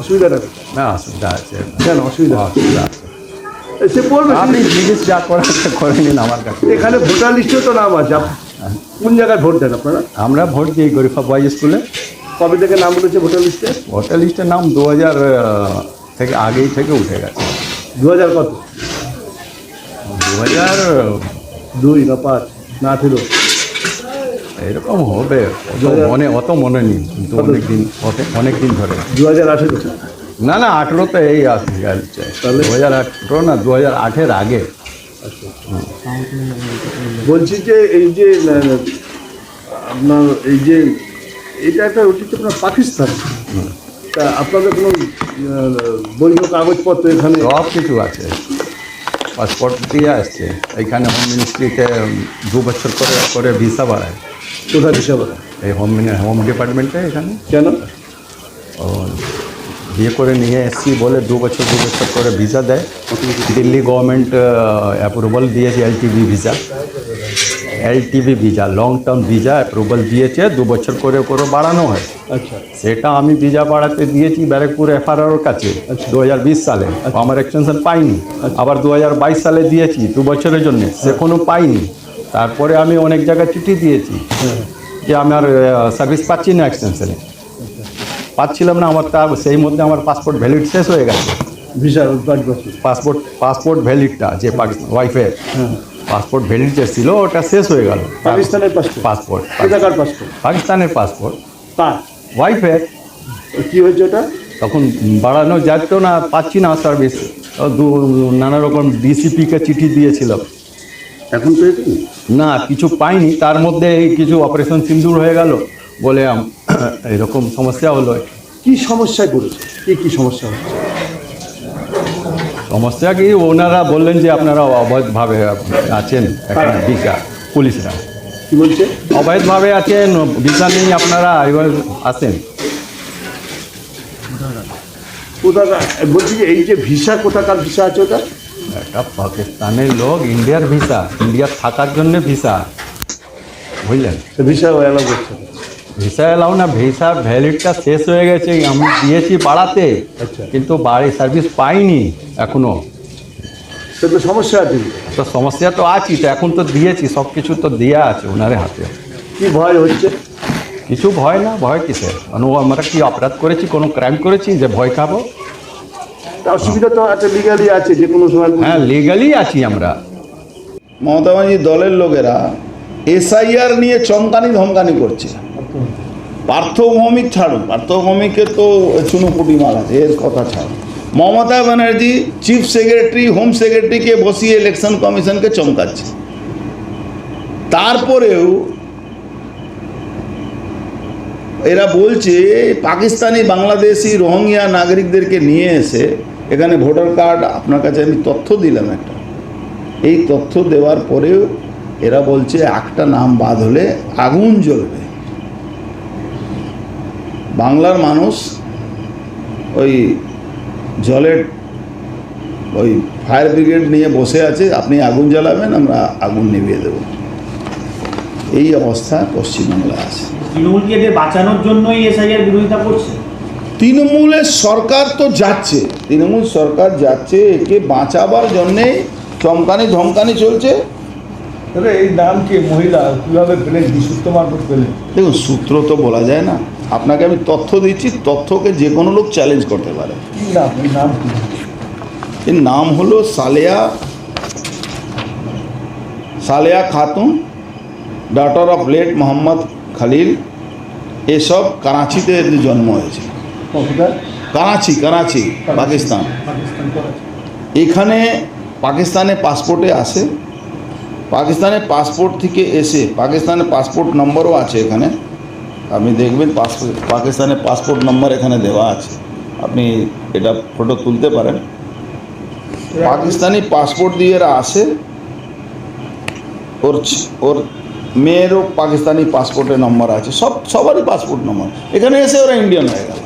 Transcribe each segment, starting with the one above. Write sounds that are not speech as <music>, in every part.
অসুবিধাটা না অসুবিধা আছে। কেন অসুবিধা? অসুবিধা আছে। সে পড়বে আপনি জিজ্ঞেস যা করেন করে নিন আমার কাছে। এখানে ভোটার তো নাম আছে। কোন জায়গায় ভোট দেন আপনারা? আমরা ভোট দিই গরিফা বয়েজ স্কুলে। কবে থেকে নাম উঠেছে ভোটার লিস্টে? ভোটার লিস্টের নাম দু হাজার থেকে আগেই থেকে উঠে গেছে। দু হাজার কত? দু হাজার দুই না পাঁচ? না আঠেরো এরকম হবে। মনে অত মনে নেই কিন্তু অনেক দিন অনেক দিন ধরে। দু হাজার আঠেরো না না আঠেরো তো এই আসছে? দু হাজার আঠেরো না দু হাজার আঠের আগে বলছি যে এই যে আপনার এই যে এটা একটা তো আপনার পাকিস্তান। তা আপনাদের কোনো বৈধ কাগজপত্র এখানে সব কিছু আছে। পাসপোর্ট দিয়ে আসছে এইখানে হোম মিনিস্ট্রিতে দু বছর করে করে ভিসা বাড়ায়। কোথায় হিসাবে এই হোম হোম ডিপার্টমেন্টে এখানে। কেন? ও বিয়ে করে নিয়ে এসছি বলে দু বছর দু বছর করে ভিসা দেয়। দিল্লি গভর্নমেন্ট অ্যাপ্রুভাল দিয়েছে LTV visa LTV visa long term visa approval দিয়েছে দু বছর করে করে বাড়ানো হয়। আচ্ছা। সেটা আমি ভিসা বাড়াতে দিয়েছি ব্যারাকপুর এফআরআর কাছে দু হাজার বিশ সালে। আমার এক্সটেনশন পাইনি। আবার দু হাজার বাইশ সালে দিয়েছি দু বছরের জন্য। সে কোনো পাইনি। তারপরে আমি অনেক জায়গায় চিঠি দিয়েছি যে আমার সার্ভিস পাচ্ছি না এক্সটেনশনে পাচ্ছিলাম না আমার তার সেই মধ্যে আমার পাসপোর্ট ভ্যালিড শেষ হয়ে গেছে। ভিসা পাসপোর্ট পাসপোর্ট ভ্যালিডটা যে পাকিস্তান ওয়াইফের পাসপোর্ট ভ্যালিড যে ছিল ওটা শেষ হয়ে গেল। পাকিস্তানের পাসপোর্ট পাসপোর্ট পাকিস্তানের পাসপোর্ট তার ওয়াইফের কি হয়েছে ওটা? তখন বাড়ানো যাচ্ছ না পাচ্ছি না সার্ভিস দু নানা রকম ডিসিপিকে চিঠি দিয়েছিলাম। এখন পেয়েছেন? না কিছু পাইনি। তার মধ্যে এই কিছু অপারেশন সিন্দুর হয়ে গেল। বলে <coughs> এরকম সমস্যা হলো। কি সমস্যায় পড়েছে? কি কি সমস্যা হচ্ছে? সমস্যা কি? ওনারা বললেন যে আপনারা অবৈধভাবে আছেন। এখানে ভিসা পুলিশরা। কি বলছে? অবৈধভাবে আছেন ভিসা নেই আপনারা এবার আসেন কোথাকার? বলছি যে এই যে ভিসা কোথাকার ভিসা আছে ওটা? একটা পাকিস্তানের লোক ইন্ডিয়ার ভিসা ইন্ডিয়ার থাকার জন্য ভিসা। বুঝলেন? ভিসা অ্যালাউ করছে ভিসা এলাও না ভিসা ভ্যালিডটা শেষ হয়ে গেছে। আমি দিয়েছি বাড়াতে আচ্ছা। কিন্তু বাড়ি সার্ভিস পাইনি এখনও। সে তো সমস্যা আছে। তো সমস্যা তো আছি তো এখন তো দিয়েছি সব কিছু তো দেওয়া আছে ওনারে হাতে। কি ভয় হচ্ছে? কিছু ভয় না ভয় কিসে অনু আমরা কি অপরাধ করেছি কোনো ক্রাইম করেছি যে ভয় খাব? অসুবিধা তো একটা লিগালি আছে যে কোনো সময়। হ্যাঁ লিগালি আছি আমরা। মমতা ব্যানার্জির দলের লোকেরা এসআইআর নিয়ে চমকানি ধমকানি করছে। পার্থ ভৌমিক ছাড়ুন পার্থ ভৌমিকের তো চুনোপুটি মাল আছে এর কথা ছাড়ুন Mamata Banerjee chief secretary home সেক্রেটারিকে বসিয়ে ইলেকশন কমিশনকে চমকাচ্ছে। তারপরেও এরা বলছে পাকিস্তানি বাংলাদেশি রোহিঙ্গিয়া নাগরিকদেরকে নিয়ে এসে এখানে ভোটার কার্ড আপনার কাছে আমি তথ্য দিলাম একটা। এই তথ্য দেওয়ার পরেও এরা বলছে একটা নাম বাদ হলে আগুন জ্বলবে। বাংলার মানুষ ওই জলের ওই ফায়ার ব্রিগেড নিয়ে বসে আছে আপনি আগুন জ্বালাবেন আমরা আগুন নিভিয়ে দেব। এই অবস্থা পশ্চিমবাংলায় আছে। তৃণমূলকে বাঁচানোর জন্যই এসআইআর বিরোধিতা করছে? তৃণমূলের সরকার তো যাচ্ছে। তৃণমূল সরকার যাচ্ছে একে বাঁচাবার জন্যে চমকানি ধমকানি চলছে। তবে এই নাম কি মহিলা? কীভাবে পেলেন? বিশুদ্ধ মারফত পেলেন? দেখুন সূত্র তো বলা যায় না। আপনাকে আমি তথ্য দিচ্ছি তথ্যকে যে কোনো লোক চ্যালেঞ্জ করতে পারে। নাম? কি এর নাম হলো Saleya Saleya Khatun daughter of late Mohammad Khalil. এসব করাচিতে জন্ম হয়েছে। করাচি করাচি পাকিস্তান এখানে পাকিস্তানে পাসপোর্টে আসে পাকিস্তানের পাসপোর্ট থেকে এসে পাকিস্তানের পাসপোর্ট নম্বরও আছে এখানে। আপনি দেখবেন পাসপোর্ট পাকিস্তানের পাসপোর্ট নম্বর এখানে দেওয়া আছে। আপনি এটা ফটো তুলতে পারেন। পাকিস্তানি পাসপোর্ট দিয়ে এরা আসে। ওর ওর মেয়েরও পাকিস্তানি পাসপোর্টের নম্বর আছে। সব সবারই পাসপোর্ট নম্বর এখানে এসে ওরা ইন্ডিয়ান হয়ে গেল।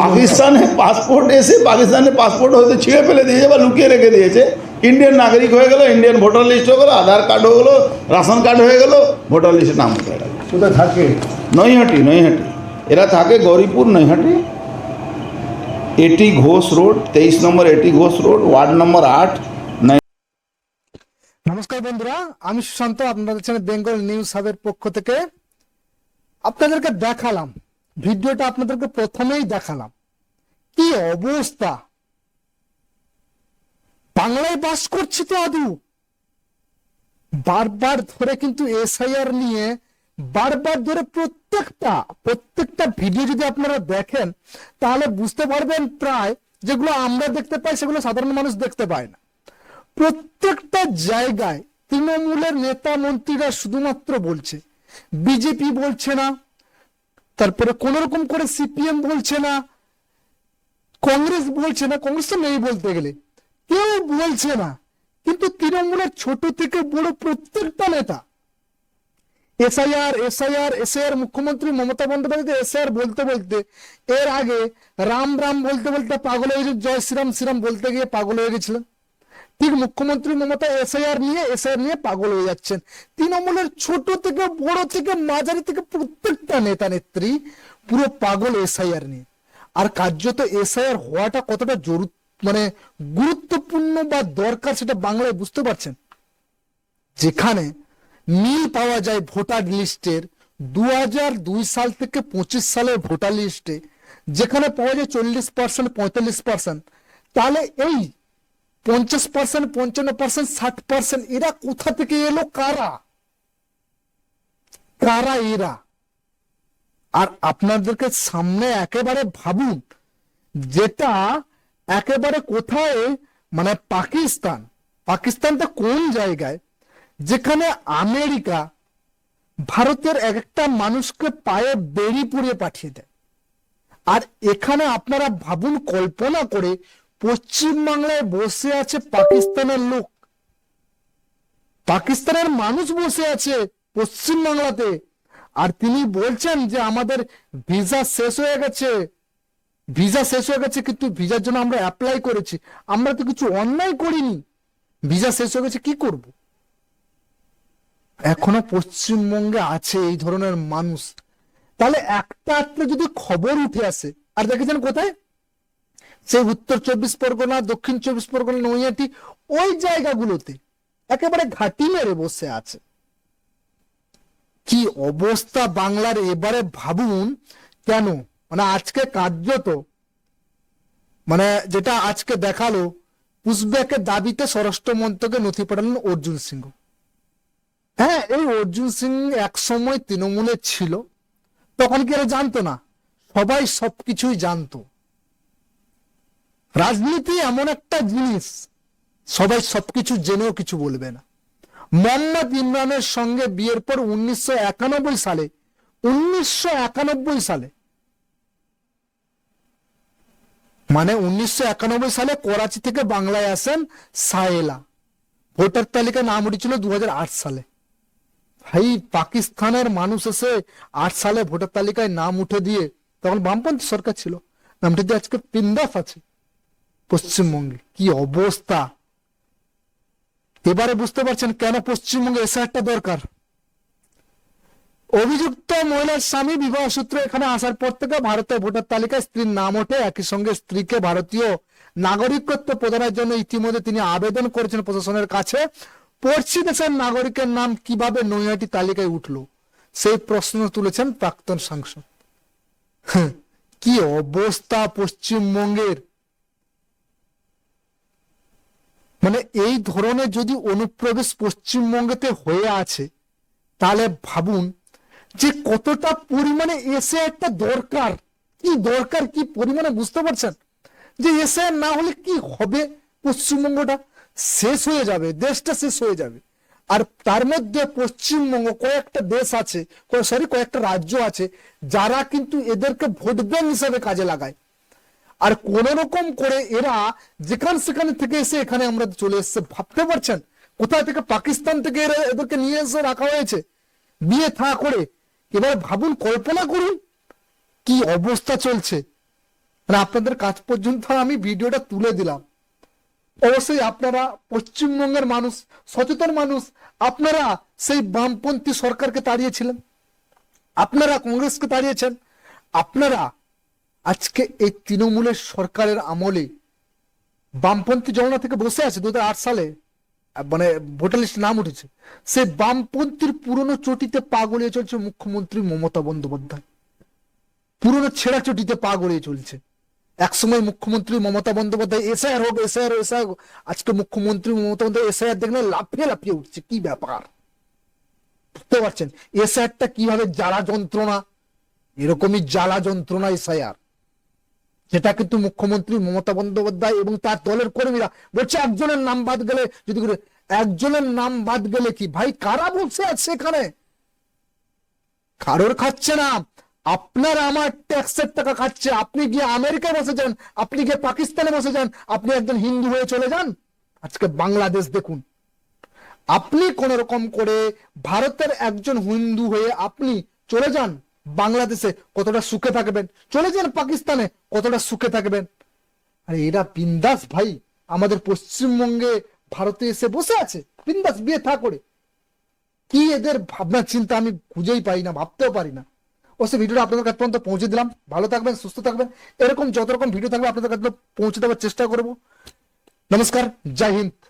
পাকিস্তানের পাসপোর্ট এসে পাকিস্তানের পাসপোর্ট হয়তো ছিঁড়ে ফেলে দিয়েছে বা লুকিয়ে রেখে দিয়েছে। ইন্ডিয়ান নাগরিক হয়ে গেলো ইন্ডিয়ান ভোটার লিস্ট হয়ে গেলো আধার কার্ড হয়ে গেলো রাশন কার্ড হয়ে গেলো ভোটার লিস্টে নাম হয়ে গেলো। কোথায় থাকে? নৈহাটি নৈহাটি। এরা থাকে গৌরীপুর নৈহাটি। এটি ঘোষ রোড তেইশ নম্বর এটি ঘোষ রোড ওয়ার্ড নম্বর আট নমস্কার বন্ধুরা আমি সুশান্ত আপনাদের চ্যানেল বেঙ্গল নিউজ হাবের পক্ষ থেকে। আপনাদেরকে দেখালাম ভিডিওটা আপনাদেরকে প্রথমেই দেখালাম। কি অবস্থা? বাংলায় বাস করছি তো আদু। বারবার ধরে কিন্তু এসআইআর নিয়ে, বারবার ধরে প্রত্যেকটা প্রত্যেকটা ভিডিও যদি আপনারা দেখেন, তাহলে বুঝতে পারবেন প্রায় যেগুলো আমরা দেখতে পাই, সেগুলো সাধারণ মানুষ দেখতে পায় না। প্রত্যেকটা জায়গায় তৃণমূলের নেতা মন্ত্রীরা শুধুমাত্র বলছে, বিজেপি বলছে না তারপরে কোন রকম করে সিপিএম বলছে না, কংগ্রেস বলছে না, কংগ্রেস তো নেই বলতে গেলে। কেউ বলছে না, কিন্তু তৃণমূলের ছোট থেকে বড় প্রত্যেকটা নেতা, এসআইআর এসআইআর এসআইআর, মুখ্যমন্ত্রী মমতা বন্দ্যোপাধ্যায় এসআইআর বলতে বলতে, এর আগে রাম রাম বলতে বলতে পাগল হয়ে জয় শ্রীরাম শ্রীরাম বলতে গিয়ে পাগল হয়ে গেছিলেন ঠিক মুখ্যমন্ত্রী মমতা এসআইআর নিয়ে এসআইআর নিয়ে পাগল হয়ে যাচ্ছেন। তৃণমূলের ছোট থেকে বড় থেকে মাঝারি থেকে প্রত্যেকটা নেতা নেত্রী পুরো পাগল এসআইআর নিয়ে। আর কার্যত এসআইআর হওয়াটা কতটা জরুর মানে গুরুত্বপূর্ণ বা দরকার সেটা বাংলায় বুঝতে পারছেন? যেখানে মিল পাওয়া যায় ভোটার লিস্টের দু দুই সাল থেকে পঁচিশ সালের ভোটার লিস্টে, যেখানে পাওয়া যায় চল্লিশ পার্সেন্ট, পঁয়তাল্লিশ পার্সেন্ট, তাহলে এই পঞ্চাশ পার্সেন্ট পঞ্চান্ন পার্সেন্ট ষাট পার্সেন্ট এরা কোথা থেকে এলো? কারা? কারা এরা? আর আপনাদেরকে সামনে একেবারে ভাবুন, যেটা একেবারে কোথায়? মানে পাকিস্তান। পাকিস্তানটা কোন জায়গায়? যেখানে আমেরিকা ভারতের এক একটা মানুষকে পায়ে বেড়ি পুড়িয়ে পাঠিয়ে দেয়। আর এখানে আপনারা ভাবুন, কল্পনা করে পশ্চিমবাংলায় বসে আছে পাকিস্তানের লোক। পাকিস্তানের মানুষ বসে আছে পশ্চিম বাংলাতে আর তিনি বলছেন যে আমাদের ভিসা শেষ হয়ে গেছে। ভিসা শেষ হয়ে গেছে কিন্তু ভিসার জন্য আমরা অ্যাপ্লাই করেছি। আমরা তো কিছু অন্যায় করিনি। ভিসা শেষ হয়ে গেছে, কি করব? এখনও পশ্চিমবঙ্গে আছে এই ধরনের মানুষ। তাহলে একটা একটা যদি খবর উঠে আসে, আর দেখেছেন কোথায়? সেই উত্তর চব্বিশ পরগনা, দক্ষিণ চব্বিশ পরগনা নৈয়াটি ওই জায়গাগুলোতে একেবারে ঘাটি মেরে বসে আছে। কি অবস্থা বাংলার এবারে ভাবুন কেন? মানে আজকে কার্যত মানে যেটা আজকে দেখাল পুষব্যাকের দাবিতে স্বরাষ্ট্র মন্ত্রকে নথি পাঠালেন অর্জুন সিংহ। হ্যাঁ এই অর্জুন সিং এক সময় তৃণমূলে ছিল, তখন কি এরা জানতো না? সবাই সবকিছুই জানতো। রাজনীতি এমন একটা জিনিস, সবাই সবকিছু জেনেও কিছু বলবে না। মোহাম্মদ ইমরানের সঙ্গে বিয়ের পর উনিশশো একানব্বই সালে, উনিশশো একানব্বই সালে মানে উনিশশো একানব্বই সালে করাচি থেকে বাংলায় আসেন সায়েলা। ভোটার তালিকায় নাম উঠেছিল দু হাজার আট সালে। ভাই, পাকিস্তানের মানুষ এসে আট সালে ভোটার তালিকায় নাম উঠে দিয়ে, তখন বামপন্থী সরকার ছিল। নামটা দিয়ে আজকে পিন্দাস আছে। পশ্চিমবঙ্গে কি অবস্থা? এবারে বুঝতে পারছেন কেন পশ্চিমবঙ্গে এসে একটা দরকার? অভিযুক্ত মহিলার স্বামী বিবাহ সূত্রে এখানে আসার পর থেকে ভারতের ভোটার তালিকায় স্ত্রীর নাম ওঠে। একই সঙ্গে স্ত্রীকে ভারতীয় নাগরিকত্ব প্রদানের জন্য ইতিমধ্যে তিনি আবেদন করেছেন প্রশাসনের কাছে। পড়শি দেশের নাগরিকের নাম কীভাবে নৈহাটি তালিকায় উঠল? সেই প্রশ্ন তুলেছেন প্রাক্তন সাংসদ। হ্যাঁ, কি অবস্থা পশ্চিমবঙ্গের? মানে এই ধরনের যদি অনুপ্রবেশ পশ্চিমবঙ্গেতে হয়ে আছে, তাহলে ভাবুন যে কতটা পরিমাণে এসে একটা দরকার। কি দরকার, কি পরিমাণে বুঝতে পারছেন? যে এসে না হলে কি হবে পশ্চিমবঙ্গটা? শেষ হয়ে যাবে, দেশটা শেষ হয়ে যাবে। আর তার মধ্যে পশ্চিমবঙ্গ কয়েকটা দেশ আছে সরি কয়েকটা রাজ্য আছে, যারা কিন্তু এদেরকে ভোট ব্যাংক হিসাবে কাজে লাগায়। আর কোন রকম করে এরা যেখান সেখানে থেকে এসে এখানে আমরা চলে এসেছে। ভাবতে পারছেন? কোথায় থেকে? পাকিস্তান থেকে এরা এদেরকে নিয়ে এসে রাখা হয়েছে? বিয়ে থা করে। এবার ভাবুন, কল্পনা করুন কি অবস্থা চলছে। মানে আপনাদের কাজ পর্যন্ত আমি ভিডিওটা তুলে দিলাম। অবশ্যই আপনারা পশ্চিমবঙ্গের মানুষ, সচেতন মানুষ, আপনারা সেই বামপন্থী সরকারকে তাড়িয়েছিলেন। আপনারা কংগ্রেসকে তাড়িয়েছেন। আপনারা আজকে এই তৃণমূলের সরকারের আমলে বামপন্থী জনতা থেকে বসে আছে দু হাজার আট সালে মানে ভোটার লিস্ট নাম উঠেছে সেই বামপন্থীর পুরনো চটিতে পা গলিয়ে চলছে মুখ্যমন্ত্রী মমতা বন্দ্যোপাধ্যায়। পুরনো ছেঁড়া চটিতে পা গলিয়ে চলছে। একসময় মুখ্যমন্ত্রী মমতা বন্দ্যোপাধ্যায় এসআইআর হোক, এসআইআর এসআইআর আজকে মুখ্যমন্ত্রী মমতা বন্দ্যোপাধ্যায় এসআইআর দেখলে লাফিয়ে লাফিয়ে উঠছে। কি ব্যাপার? বুঝতে পারছেন? এসআইআরটা কীভাবে জ্বালা যন্ত্রণা? এরকমই জ্বালা যন্ত্রণা এসআইআর। যেটা কিন্তু মুখ্যমন্ত্রী মমতা বন্দ্যোপাধ্যায় এবং তার দলের কর্মীরা বলছে, একজনের নাম বাদ গেলে যদি একজনের নাম বাদ গেলে কি? ভাই, কারা বলছে আছে এখানে কারোর খাচ্ছে না। আপনার আমার ট্যাক্সের টাকা খাচ্ছে। আপনি গিয়ে আমেরিকায় বসে যান, আপনি গিয়ে পাকিস্তানে বসে যান, আপনি একজন হিন্দু হয়ে চলে যান। আজকে বাংলাদেশ দেখুন, আপনি কোন রকম করে ভারতের একজন হিন্দু হয়ে আপনি চলে যান। বাংলাদেশে কতটা সুখে থাকবেন? চলে যান পাকিস্তানে, কতটা সুখে থাকবেন? আরে এরা বিন্দাস ভাই। আমাদের পশ্চিমবঙ্গে ভারতে এসে বসে আছে। বিন্দাস, বিয়ে থা করে। কি এদের ভাবনা, চিন্তা আমি খুঁজেই পাই না, ভাবতেও পারি না। অবশ্যই ভিডিওটা আপনাদের কাছে পর্যন্ত পৌঁছে দিলাম। ভালো থাকবেন, সুস্থ থাকবেন। এরকম যত রকম ভিডিও থাকবে, আপনাদের কাছে পৌঁছে দেওয়ার চেষ্টা করব। নমস্কার, জয় হিন্দ।